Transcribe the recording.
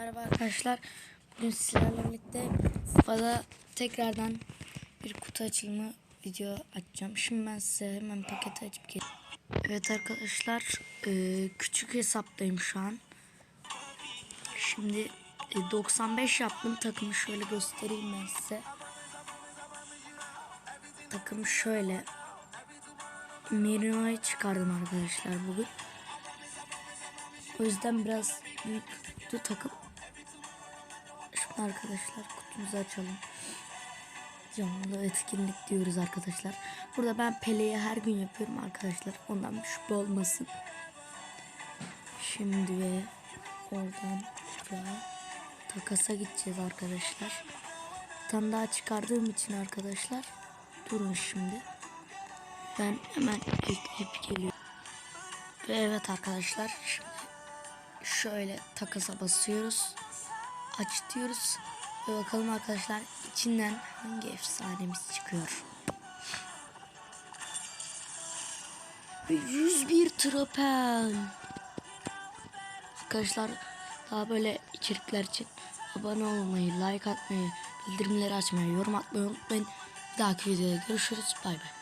Merhaba arkadaşlar. Bugün sizlerle birlikte FIFA'da tekrardan bir kutu açılımı video açacağım. Şimdi ben size hemen paketi açıp geleyim. Evet arkadaşlar e, küçük hesaptayım şu an. Şimdi e, 95 yaptım takımı şöyle göstereyim ben size. Takım şöyle. Merino'yu çıkardım arkadaşlar bugün. O yüzden biraz büyük kutu takıp Şimdi arkadaşlar kutumuzu açalım. Canlı etkinlik diyoruz arkadaşlar. Burada ben Pele'yi her gün yapıyorum arkadaşlar. Ondan şüphe olmasın. Şimdi ve oradan buraya takasa gideceğiz arkadaşlar. Tane daha çıkardığım için arkadaşlar. Durun şimdi. Ben hemen ekleyip geliyorum. Ve evet arkadaşlar şimdi şöyle takasa basıyoruz. Aç diyoruz. Ve bakalım arkadaşlar içinden hangi efsanemiz çıkıyor. Ve 101 trapel. Arkadaşlar daha böyle içerikler için abone olmayı, like atmayı, bildirimleri açmayı, yorum atmayı unutmayın. Bir dahaki videoda görüşürüz. Bay bay.